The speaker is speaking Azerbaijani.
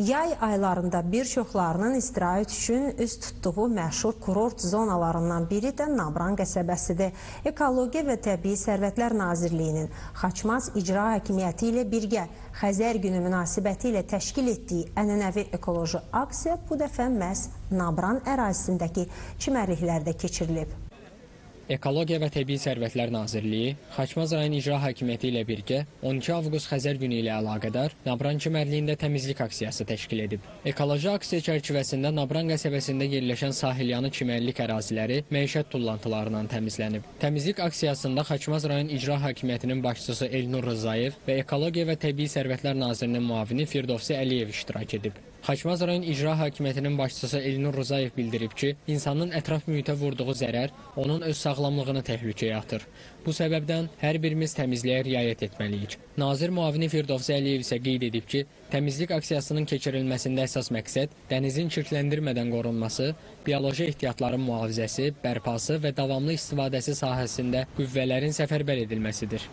Yay aylarında bir çoxlarının istirahət üçün üz tutduğu məşhur kurort zonalarından biri də Nabran qəsəbəsidir. Ekologiya və Təbii Sərvətlər Nazirliyinin Xaçmaz İcra Hakimiyyəti ilə birgə Xəzər günü münasibəti ilə təşkil etdiyi ənənəvi ekoloji aksiya bu dəfə məhz Nabran ərazisindəki çimərliklərdə keçirilib. Ekologiya və Təbii Sərvətlər Nazirliyi Xaçmaz rayon İcra Hakimiyyəti ilə birgə 12 avqust Xəzər günü ilə əlaqədar Nabran çimərliyində təmizlik aksiyası təşkil edib. Ekoloji aksiya çərçivəsində Nabran qəsəbəsində yerləşən sahilyanı çimərlik əraziləri məişət tullantılarından təmizlənib. Təmizlik aksiyasında Xaçmaz rayon İcra Hakimiyyətinin başçısı Elnur Rzayev və Ekologiya və Təbii Sərvətlər Nazirinin müavini Firdovsi Əliyev iştirak edib. Xaçmaz rayon İcra Hakimiyyətinin başçısı Elnur Rzayev bildirib ki, insanın ətraf mühitə vurduğu zərər onun öz sağlamlığını təhlükəyə atır. Bu səbəbdən hər birimiz təmizliyə riayət etməliyik. Nazir müavini Firdovsi Əliyev isə qeyd edib ki, təmizlik aksiyasının keçirilməsində əsas məqsəd dənizin çirkləndirmədən qorunması, bioloji ehtiyatların mühafizəsi, bərpası və davamlı istifadəsi sahəsində qüvvələrin səfərbər edilməsidir.